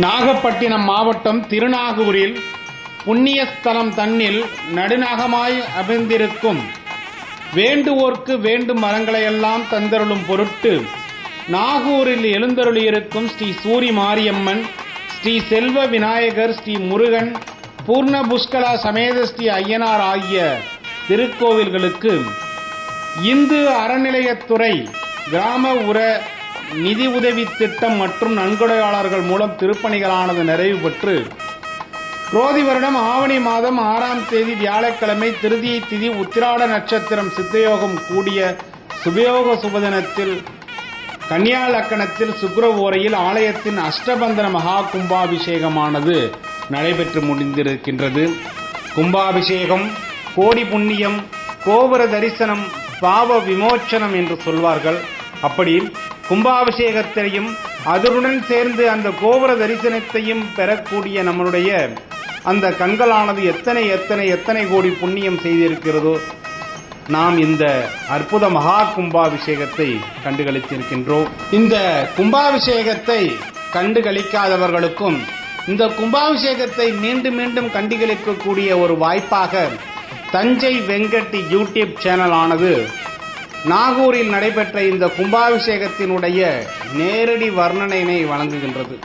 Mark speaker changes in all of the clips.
Speaker 1: நாகப்பட்டினம் மாவட்டம் திருநாகூரில் புண்ணியஸ்தலம் தன்னில் நடுநாகமாய் அமைந்திருக்கும் வேண்டுவோர்க்கு வேண்டும் மரங்களையெல்லாம் தந்தருளும் பொருட்டு நாகூரில் எழுந்தருளியிருக்கும் ஸ்ரீ சூரி மாரியம்மன் ஸ்ரீ செல்வ விநாயகர் ஸ்ரீ முருகன் பூர்ண புஷ்கலா சமேத ஸ்ரீ ஐயனார் ஆகிய திருக்கோவில்களுக்கு இந்து அறநிலையத்துறை கிராம உர நிதி உதவி திட்டம் மற்றும் நன்கொடையாளர்கள் மூலம் திருப்பணிகளானது நிறைவு பெற்று குரோதி வருடம் ஆவணி மாதம் ஆறாம் தேதி வியாழக்கிழமை திருதியை திதி உத்திராட நட்சத்திரம் சித்தயோகம் கூடிய சுபயோக சுபதினத்தில் கன்னியா லக்கணத்தில் சுக்கிர ஓரையில் ஆலயத்தின் அஷ்டபந்தன மகா கும்பாபிஷேகமானது நடைபெற்று முடிந்திருக்கின்றது. கும்பாபிஷேகம் கோடி புண்ணியம் கோபுர தரிசனம் பாவ விமோச்சனம் என்று சொல்வார்கள். அப்படி கும்பாபிஷேகத்தையும் அதனுடன் சேர்ந்து அந்த கோபுர தரிசனத்தையும் பெறக்கூடிய நம்மளுடைய அந்த கண்களானது எத்தனை எத்தனை எத்தனை கோடி புண்ணியம் செய்திருக்கிறதோ நாம் இந்த அற்புத மகா கும்பாபிஷேகத்தை கண்டுகளித்திருக்கின்றோம். இந்த கும்பாபிஷேகத்தை கண்டுகளிக்காதவர்களுக்கும் இந்த கும்பாபிஷேகத்தை மீண்டும் மீண்டும் கண்டுகளிக்கக்கூடிய ஒரு வாய்ப்பாக தஞ்சை வெங்கட் யூடியூப் சேனல் ஆனது நாகூரில் நடைபெற்ற இந்த கும்பாபிஷேகத்தினுடைய நேரடி வர்ணனையினை வழங்குகின்றது.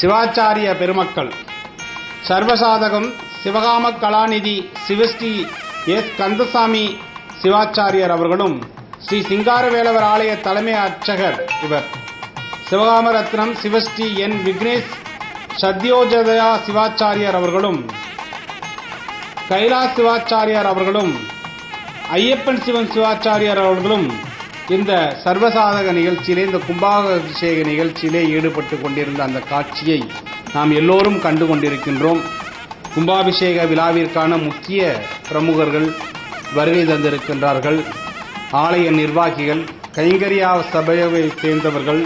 Speaker 1: சிவாச்சாரிய பெருமக்கள் சர்வசாதகம் சிவகாம கலாநிதி சிவஸ்ரீ எஸ். கந்தசாமி சிவாச்சாரியர் அவர்களும் ஸ்ரீ சிங்காரவேலவர் ஆலய தலைமை அர்ச்சகர் இவர். சிவகாம ரத்னம் சிவஸ்ரீ என். விக்னேஷ் சத்யோஜதயா சிவாச்சாரியர் அவர்களும் கைலாஸ் சிவாச்சாரியார் அவர்களும் ஐயப்பன் சிவன் சிவாச்சாரியார் அவர்களும் இந்த சர்வசாதக நிகழ்ச்சியிலே இந்த கும்பாபிஷேக நிகழ்ச்சியிலே ஈடுபட்டு கொண்டிருந்த அந்த காட்சியை நாம் எல்லோரும் கண்டு கொண்டிருக்கின்றோம். கும்பாபிஷேக விழாவிற்கான முக்கிய பிரமுகர்கள் வருகை தந்திருக்கின்றார்கள். ஆலய நிர்வாகிகள் கைங்கரியா சபையை சேர்ந்தவர்கள்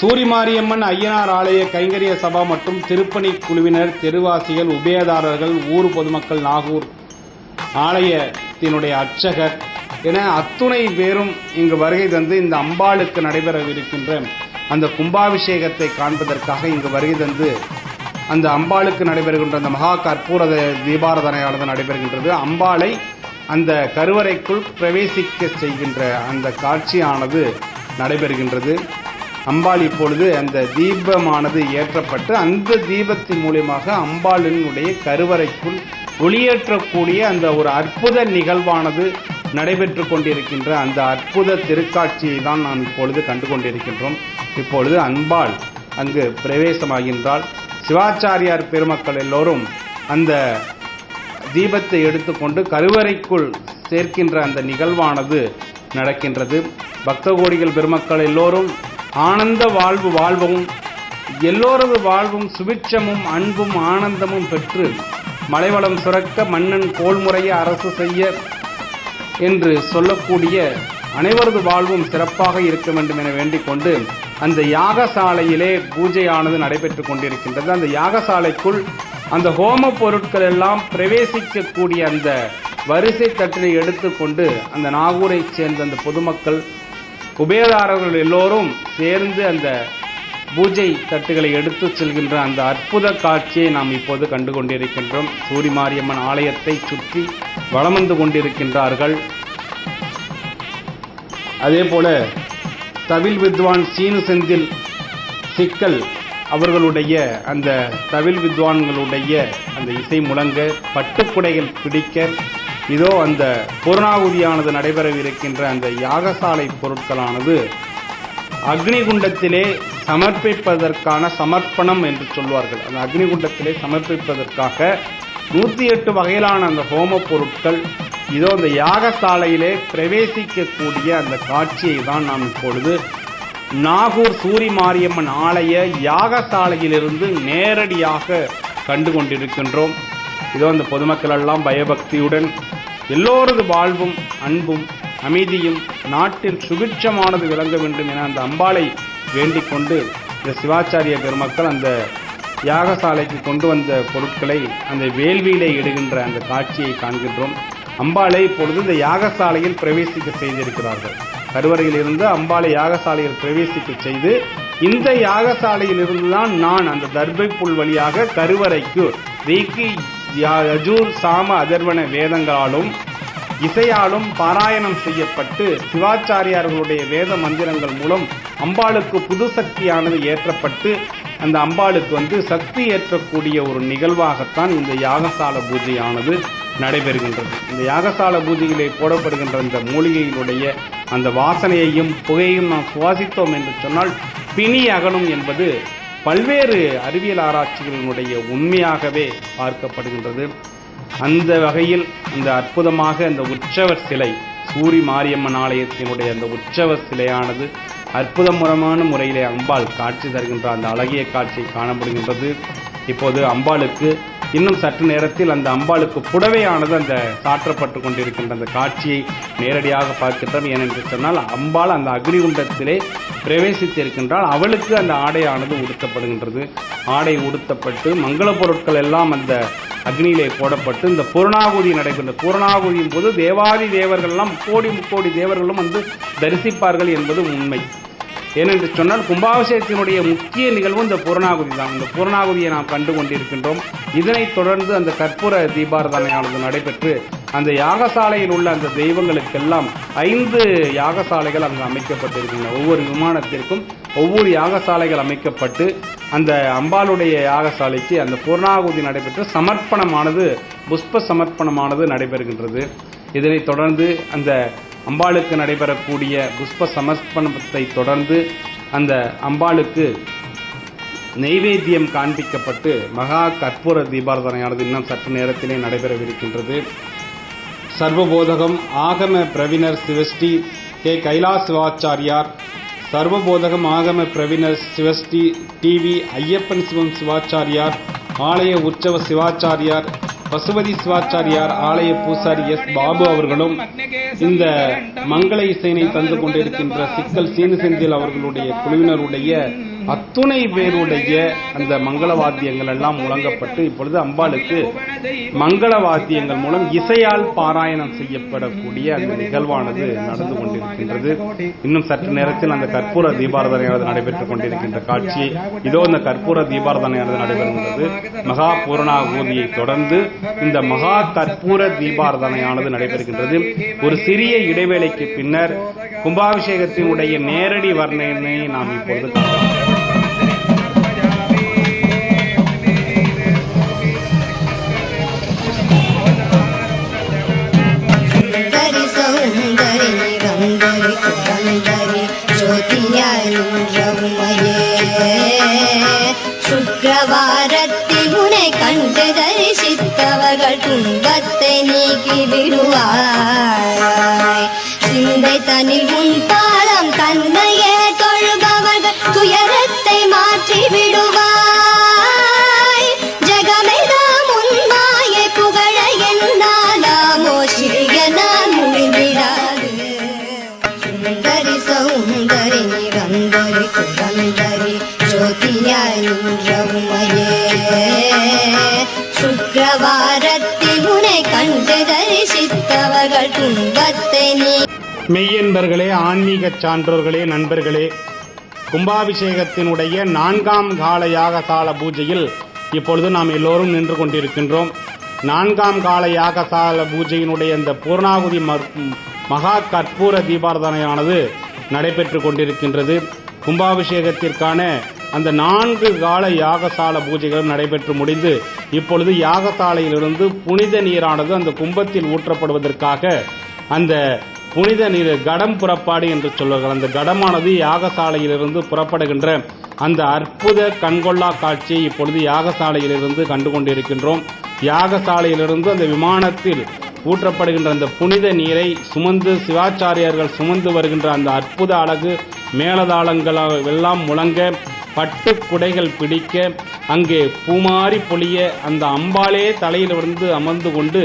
Speaker 1: சூரிமாரியம்மன் ஐயனார் ஆலய கைங்கரிய சபா மற்றும் திருப்பணி குழுவினர் தெருவாசிகள் உபயதாரர்கள் ஊர் பொதுமக்கள் நாகூர் ஆலயத்தினுடைய அர்ச்சகர் என அத்துணை பேரும் இங்கு வருகை தந்து இந்த அம்பாளுக்கு நடைபெறவிருக்கின்ற அந்த கும்பாபிஷேகத்தை காண்பதற்காக இங்கு வருகை தந்து அந்த அம்பாளுக்கு நடைபெறுகின்ற அந்த மகா கற்பூர தீபாரதனையானது நடைபெறுகின்றது. அம்பாளை அந்த கருவறைக்குள் பிரவேசிக்க செய்கின்ற அந்த காட்சியானது நடைபெறுகின்றது. அம்பாள் இப்பொழுது அந்த தீபமானது ஏற்றப்பட்டு அந்த தீபத்தின் மூலியமாக அம்பாளினுடைய கருவறைக்குள் ஒளியேற்றக்கூடிய அந்த ஒரு அற்புத நிகழ்வானது நடைபெற்று கொண்டிருக்கின்ற அந்த அற்புத திருக்காட்சியை தான் நாம் இப்பொழுது கண்டு கொண்டிருக்கின்றோம் இப்பொழுது அன்பால் அங்கு பிரவேசமாகின்றாள் சிவாச்சாரியார் பெருமக்கள் எல்லோரும் அந்த தீபத்தை எடுத்துக்கொண்டு கருவறைக்குள் சேர்க்கின்ற அந்த நிகழ்வானது நடக்கின்றது. பக்த கோடிகள் பெருமக்கள் எல்லோரும் ஆனந்த வாழ்வு வாழ்வும் எல்லோரது வாழ்வும் சுபிட்சமும் அன்பும் ஆனந்தமும் பெற்று மலைவளம் சுரக்க மன்னன் கோள்முறைய அரசு செய்ய என்று சொல்லக்கூடிய அனைவரது வாழ்வும் சிறப்பாக இருக்க வேண்டும் என வேண்டிக் கொண்டு அந்த யாகசாலையிலே பூஜையானது நடைபெற்றுக் கொண்டிருக்கின்றது. அந்த யாகசாலைக்குள் அந்த ஹோம பொருட்கள் எல்லாம் பிரவேசிக்கக்கூடிய அந்த வரிசை தட்டினை எடுத்துக்கொண்டு அந்த நாகூரைச் சேர்ந்த அந்த பொதுமக்கள் உபயதாரர்கள் எல்லோரும் சேர்ந்து அந்த பூஜை தட்டுகளை எடுத்து செல்கின்ற அந்த அற்புத காட்சியை நாம் இப்போது கண்டு கொண்டிருக்கின்றோம் சூரி மாரியம்மன் ஆலயத்தை சுற்றி வளம் வந்து கொண்டிருக்கின்றார்கள். அதே போல தவில் வித்வான் சீனு செந்தில் சிக்கல் அவர்களுடைய அந்த தவில் வித்வான்களுடைய அந்த இசை முழங்க பட்டுக்குடைகள் பிடிக்க இதோ அந்த பூர்ணாகுதியானது நடைபெறவிருக்கின்ற அந்த யாகசாலை பொருட்களானது அக்னிகுண்டத்திலே சமர்ப்பிப்பதற்கான சமர்ப்பணம் என்று சொல்வார்கள். அந்த அக்னிகுண்டத்திலே சமர்ப்பிப்பதற்காக நூற்றி எட்டு வகையிலான அந்த ஹோம பொருட்கள் இதோ அந்த யாகசாலையிலே பிரவேசிக்கக்கூடிய அந்த காட்சியை தான் நாம் இப்பொழுது நாகூர் சூரி மாரியம்மன் ஆலய யாகசாலையிலிருந்து நேரடியாக கண்டு கொண்டிருக்கின்றோம் இதோ அந்த பொதுமக்கள் எல்லாம் பயபக்தியுடன் எல்லோரது வாழ்வும் அன்பும் அமைதியும் நாட்டில் சுபிட்சமானது விளங்க வேண்டும் என அந்த அம்பாளை வேண்டிக் கொண்டு இந்த சிவாச்சாரிய பெருமக்கள் அந்த யாகசாலைக்கு கொண்டு வந்த பொருட்களை அந்த வேள்வியிலே இடுகின்ற அந்த காட்சியை காண்கின்றோம். அம்பாளை இப்பொழுது இந்த யாகசாலையில் பிரவேசிக்க செய்திருக்கிறார்கள். கருவறையில் இருந்து அம்பாளை யாகசாலையில் பிரவேசிக்க செய்து இந்த யாகசாலையில் இருந்துதான் நான் அந்த தர்பை புல் வழியாக கருவறைக்கு ரீக்கி யா- யஜூர் சாம அதர்வன வேதங்களாலும் இசையாலும் பாராயணம் செய்யப்பட்டு சிவாச்சாரியார்களுடைய வேத மந்திரங்கள் மூலம் அம்பாளுக்கு புது சக்தியானது ஏற்றப்பட்டு அந்த அம்பாளுக்கு வந்து சக்தி ஏற்றக்கூடிய ஒரு நிகழ்வாகத்தான் இந்த யாகசால பூஜையானது நடைபெறுகின்றது. இந்த யாகசால பூஜையிலே போடப்படுகின்ற இந்த மூலிகையினுடைய அந்த வாசனையையும் புகையையும் நாம் சுவாசித்தோம் என்று சொன்னால் பிணி அகலும் என்பது பல்வேறு அறிவியல் ஆராய்ச்சிகளினுடைய உண்மையாகவே பார்க்கப்படுகின்றது. அந்த வகையில் அந்த அற்புதமாக அந்த உற்சவர் சிலை சூரி மாரியம்மன் ஆலயத்தினுடைய அந்த உற்சவர் சிலையானது அற்புதமுறமான முறையிலே அம்பாள் காட்சி தருகின்ற அந்த அழகிய காட்சி காணப்படுகின்றது. இப்போது அம்பாளுக்கு இன்னும் சற்று நேரத்தில் அந்த அம்பாளுக்கு புடவையானது அந்த சாற்றப்பட்டு கொண்டிருக்கின்ற அந்த காட்சியை நேரடியாக பார்க்கின்றோம் ஏனென்று சொன்னால் அம்பாள் அந்த அக்னிகுண்டத்திலே பிரவேசித்திருக்கின்றால் அவளுக்கு அந்த ஆடையானது உடுத்தப்படுகின்றது. ஆடை உடுத்தப்பட்டு மங்கள பொருட்கள் எல்லாம் அந்த அக்னியிலே போடப்பட்டு இந்த பூர்ணாகுதி நடைபெற்ற பூர்ணாகுதியின் போது தேவாதி தேவர்கள்லாம் கோடி முக்கோடி தேவர்களும் வந்து தரிசிப்பார்கள் என்பது உண்மை. ஏனென்று சொன்னால் கும்பாபிஷேகத்தினுடைய முக்கிய நிகழ்வு இந்த பூர்ணாகுதி தான். இந்த பூர்ணாகுதியை நாம் கண்டு கொண்டிருக்கின்றோம் இதனைத் தொடர்ந்து அந்த கற்பூர தீபாரதனையானது நடைபெற்று அந்த யாகசாலையில் உள்ள அந்த தெய்வங்களுக்கெல்லாம் ஐந்து யாகசாலைகள் அங்கு அமைக்கப்பட்டிருக்கின்றன. ஒவ்வொரு விமானத்திற்கும் ஒவ்வொரு யாகசாலைகள் அமைக்கப்பட்டு அந்த அம்பாளுடைய யாகசாலைக்கு அந்த பூர்ணாகுதி நடைபெற்று சமர்ப்பணமானது புஷ்ப சமர்ப்பணமானது நடைபெறுகின்றது. இதனைத் தொடர்ந்து அந்த அம்பாளுக்கு நடைபெறக்கூடிய புஷ்ப சமர்ப்பணத்தை தொடர்ந்து அந்த அம்பாளுக்கு நெய்வேத்தியம் காண்பிக்கப்பட்டு மகா கற்பூர தீபாரதனையானது இன்னும் சற்று நேரத்திலே நடைபெறவிருக்கின்றது. சர்வபோதகம் ஆகம பிரவினர் சிவஸ்ரீ கே. கைலாஸ் சிவாச்சாரியார் சர்வபோதகம் ஆகம பிரவினர் சிவஸ்ரீ டிவி ஐயப்பன் சிவம் சிவாச்சாரியார் ஆலய உற்சவ சிவாச்சாரியார் பசுபதி சிவாச்சாரியார் ஆலய பூசாரி எஸ். பாபு அவர்களும் இந்த மங்கள இசையினை தந்து கொண்டிருக்கின்ற சிக்கல் சீனு செந்தில் அவர்களுடைய குழுவினருடைய அத்துணை பேருடைய அந்த மங்கள வாத்தியங்கள் எல்லாம் முழங்கப்பட்டு இப்பொழுது அம்பாளுக்கு மங்கள வாத்தியங்கள் மூலம் இசையால் பாராயணம் செய்யப்படக்கூடிய அந்த நிகழ்வானது நடந்து கொண்டிருக்கின்றது. இன்னும் சற்று நேரத்தில் அந்த கற்பூர தீபாரதனையானது நடைபெற்றுக் கொண்டிருக்கின்ற காட்சி. இதோ இந்த கற்பூர தீபாரதனையானது நடைபெறுகின்றது. மகா பூரணாகூதியை தொடர்ந்து இந்த மகா கற்பூர தீபாரதனையானது நடைபெறுகின்றது. ஒரு சிறிய இடைவேளைக்கு பின்னர் கும்பாபிஷேகத்தினுடைய நேரடி வர்ணனையை நாம் இப்பொழுது காணலாம்
Speaker 2: தரிசித்தவர்கள் துன்பத்தை நீக்கி விடுவாய் சிந்தை தனில் உன் பாதம் தன்னையே தொழுபவர்கள் துயரத்தை மாற்றி விடுவாய் ஜெகமெல்லாம் உன் மாயை புகழ என்னாலாமோ? சிறியனால் முடிந்திடாது சுந்தரி சௌந்தரி நிரந்தரி சுகந்தரி ஜோதியாய் நின்ற உமையே. தரிசித்தவர்கள் துன்பத்தை நீ
Speaker 1: மெய்யன்பர்களே ஆன்மீக சான்றோர்களே நண்பர்களே கும்பாபிஷேகத்தினுடைய நான்காம் கால யாகசால பூஜையில் இப்பொழுது நாம் எல்லோரும் நின்று கொண்டிருக்கின்றோம். நான்காம் கால யாகசால பூஜையினுடைய இந்த பூர்ணாகுதி மகா கற்பூர தீபாரதனையானது நடைபெற்று கொண்டிருக்கின்றது. கும்பாபிஷேகத்திற்கான அந்த நான்கு கால யாகசால பூஜைகளும் நடைபெற்று முடிந்து இப்பொழுது யாகசாலையிலிருந்து புனித நீரானது அந்த கும்பத்தில் ஊற்றப்படுவதற்காக அந்த புனித நீர் கடம் புறப்பாடு என்று சொல்வார்கள். அந்த கடமானது யாகசாலையிலிருந்து புறப்படுகின்ற அந்த அற்புத கண்கொள்ளா காட்சியை இப்பொழுது யாகசாலையிலிருந்து கண்டு கொண்டிருக்கின்றோம் யாகசாலையிலிருந்து அந்த விமானத்தில் ஊற்றப்படுகின்ற அந்த புனித நீரை சுமந்து சிவாச்சாரியார்கள் சுமந்து வருகின்ற அந்த அற்புத அழகு மேலதாளங்கள் எல்லாம் முழங்க பட்டு குடைகள் பிடிக்க அங்கே பூமாரி பொழிய அந்த அம்பாளே தலையிலிருந்து அமர்ந்து கொண்டு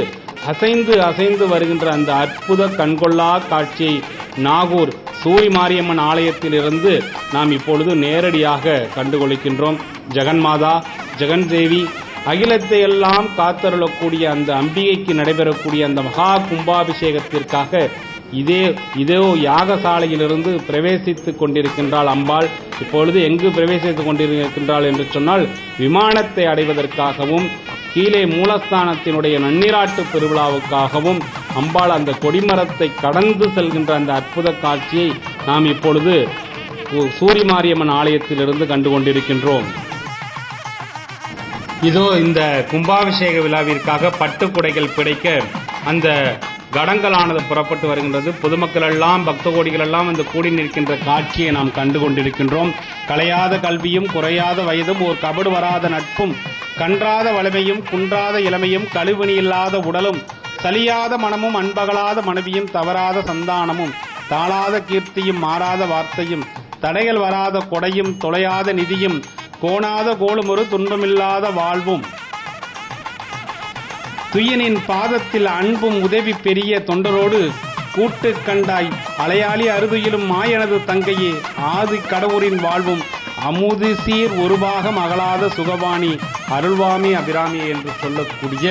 Speaker 1: அசைந்து அசைந்து வருகின்ற அந்த அற்புத கண்கொள்ளா காட்சியை நாகூர் சூரி மாரியம்மன் ஆலயத்திலிருந்து நாம் இப்பொழுது நேரடியாக கண்டுகொள்கின்றோம். ஜெகன்மாதா ஜெகன்தேவி அகிலத்தை எல்லாம் காத்தருளக்கூடிய அந்த அம்பிகைக்கு நடைபெறக்கூடிய அந்த மகா கும்பாபிஷேகத்திற்காக இதே இதே யாகசாலையிலிருந்து பிரவேசித்துக் கொண்டிருக்கின்றாள் அம்பாள். இப்பொழுது எங்கு பிரவேசித்துக் கொண்டிருக்கின்றாள் என்று சொன்னால் விமானத்தை அடைவதற்காகவும் கீழே மூலஸ்தானத்தினுடைய நன்னீராட்டு பெருவிழாவுக்காகவும் அம்பாள் அந்த கொடிமரத்தை கடந்து செல்கின்ற அந்த அற்புத காட்சியை நாம் இப்பொழுது சூரி மாரியம்மன் ஆலயத்திலிருந்து கண்டு கொண்டிருக்கின்றோம் இதோ இந்த கும்பாபிஷேக விழாவிற்காக பட்டுக்குடைகள் பிடிக்க அந்த கடங்களானது புறப்பட்டு வருகின்றது. பொதுமக்கள் எல்லாம் பக்த கோடிகள் எல்லாம் வந்து கூடி நிற்கின்ற காட்சியை நாம் கண்டு கொண்டிருக்கின்றோம் கலையாத கல்வியும் குறையாத வயதும் ஓர் கபடு வராத நட்பும் கன்றாத வலிமையும் குன்றாத இளமையும் கழுவினி இல்லாத உடலும் சலியாத மனமும் அன்பகலாத மனைவியும் தவறாத சந்தானமும் தாளாத கீர்த்தியும் மாறாத வார்த்தையும் தடைகள் வராத கொடையும் தொலையாத நிதியும் கோணாத கோளுமொரு துன்பமில்லாத வாழ்வும் துயனின் பாதத்தில் அன்பும் உதவி பெரிய தொண்டரோடு கூட்டு கண்டாய். அலையாளி அறுதியிலும் மாயனது தங்கையே ஆதி கடவுரின் வாழ்வும் அமுது சீர் ஒரு பாகம் அகலாத சுகவாணி அருள்வாமி அபிராமி என்று சொல்லக்கூடிய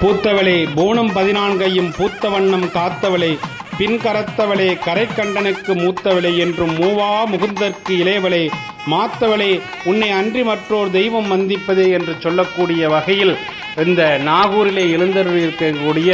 Speaker 1: பூத்தவளே போனம் பதினான்கையும் பூத்த வண்ணம் காத்தவளே பின்கரத்தவளே கரைக்கண்டனுக்கு மூத்தவளே என்றும் மூவா முகுந்தற்கு இளையவளே மாத்தவளே உன்னை அன்றி மற்றோர் தெய்வம் வந்திப்பதே என்று சொல்லக்கூடிய வகையில் இந்த நாகூரிலே எழுந்தருள் இருக்கக்கூடிய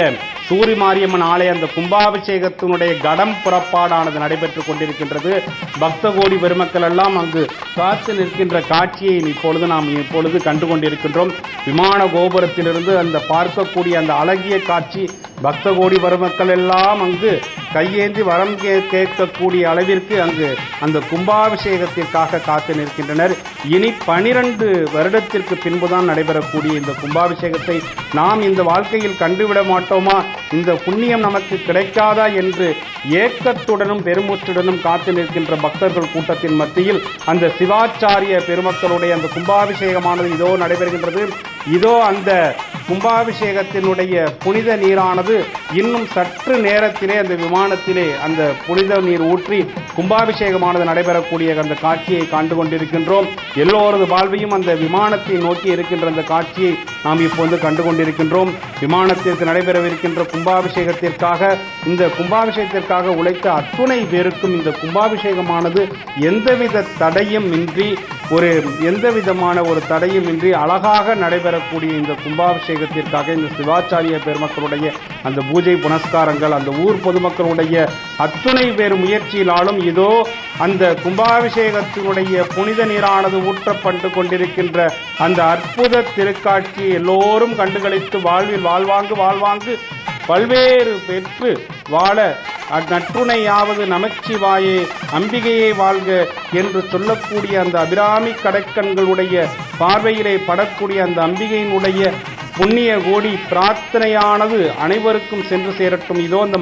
Speaker 1: சூரி மாரியம்மன் ஆலய அந்த கும்பாபிஷேகத்தினுடைய கடம் புறப்பாடானது நடைபெற்றுக் கொண்டிருக்கின்றது. பக்த கோடி பெருமக்கள் எல்லாம் அங்கு காத்து நிற்கின்ற காட்சியை இப்பொழுது நாம் இப்பொழுது கண்டு கொண்டிருக்கின்றோம். விமான கோபுரத்திலிருந்து அந்த பார்க்கக்கூடிய அந்த அழகிய காட்சி பக்த கோடி பெருமக்கள் எல்லாம் அங்கு கையேந்தி வரம் கே- கேட்கக்கூடிய அளவிற்கு அங்கு அந்த கும்பாபிஷேகத்திற்காக காத்து நிற்கின்றனர். இனி பனிரெண்டு வருடத்திற்கு பின்புதான் நடைபெறக்கூடிய இந்த கும்பாபிஷேகத்தை நாம் இந்த வாழ்க்கையில் கண்டுவிட மாட்டோமா? இந்த புண்ணியம் நமக்கு கிடைக்காதா என்று ஏக்கத்துடனும் பெருமூச்சுடனும் காத்து நிற்கின்ற பக்தர்கள் கூட்டத்தின் மத்தியில் அந்த சிவாச்சாரிய பெருமக்களுடைய அந்த கும்பாபிஷேகமானது இதோ நடைபெறுகின்றது. இதோ அந்த கும்பாபிஷேகத்தினுடைய புனித நீரானது இன்னும் சற்று நேரத்திலே அந்த விமானத்திலே அந்த புனித நீர் ஊற்றி கும்பாபிஷேகமானது நடைபெறக்கூடிய அந்த காட்சியை கண்டு கொண்டிருக்கின்றோம். எல்லோரது வாழ்வையும் அந்த விமானத்தை நோக்கி இருக்கின்ற அந்த காட்சியை நாம் இப்போது கண்டு கொண்டிருக்கின்றோம். விமானத்திற்கு நடைபெறவிருக்கின்ற கும்பாபிஷேகத்திற்காக இந்த கும்பாபிஷேகத்திற்காக உழைத்த அத்துணை பேருக்கும் இந்த கும்பாபிஷேகமானது எந்தவித தடையும் இன்றி ஒரு எந்த விதமான ஒரு தடையும் இன்றி அழகாக நடைபெறக்கூடிய இந்த கும்பாபிஷேகத்திற்காக இந்த சிவாச்சாரிய பெருமக்களுடைய அந்த பூஜை புனஸ்காரங்கள் அந்த ஊர் பொதுமக்களுடைய அத்துணை பேர் முயற்சியினாலும் இதோ அந்த கும்பாபிஷேகத்தினுடைய புனித நீரானது ஊற்றப்பட்டு கொண்டிருக்கின்ற அந்த அற்புத திருக்காட்சியை எல்லோரும் கண்டுகளித்து வாழ்வில் வாழ்வாங்கு வாழ்வாங்கு பல்வேறு பெற்று வாழ அந்நற்றுணையாவது நமச்சிவாயே அம்பிகையை வாழ்க என்று சொல்லக்கூடிய அந்த அபிராமி கடைக்கண்களுடைய பார்வையிலே படக்கூடிய அந்த அம்பிகையினுடைய புண்ணிய கோடி பிரார்த்தனையானது அனைவருக்கும் சென்று சேரட்டும். இதோ அந்த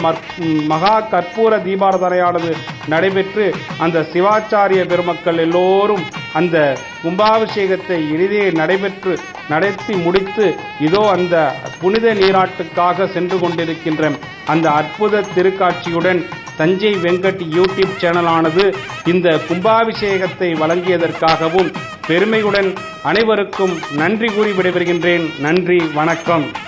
Speaker 1: மகா கற்பூர தீபாரதனையானது நடைபெற்று அந்த சிவாச்சாரிய பெருமக்கள் எல்லோரும் அந்த கும்பாபிஷேகத்தை இனிதே நடைபெற்று நடத்தி முடித்து இதோ அந்த புனித நீராட்டுக்காக சென்று கொண்டிருக்கின்ற அந்த அற்புத திருக்காட்சியுடன் தஞ்சை வெங்கட் யூடியூப் சேனலானது இந்த கும்பாபிஷேகத்தை வழங்கியதற்காகவும் பெருமையுடன் அனைவருக்கும் நன்றி கூறி விடைபெறுகின்றேன். நன்றி வணக்கம்.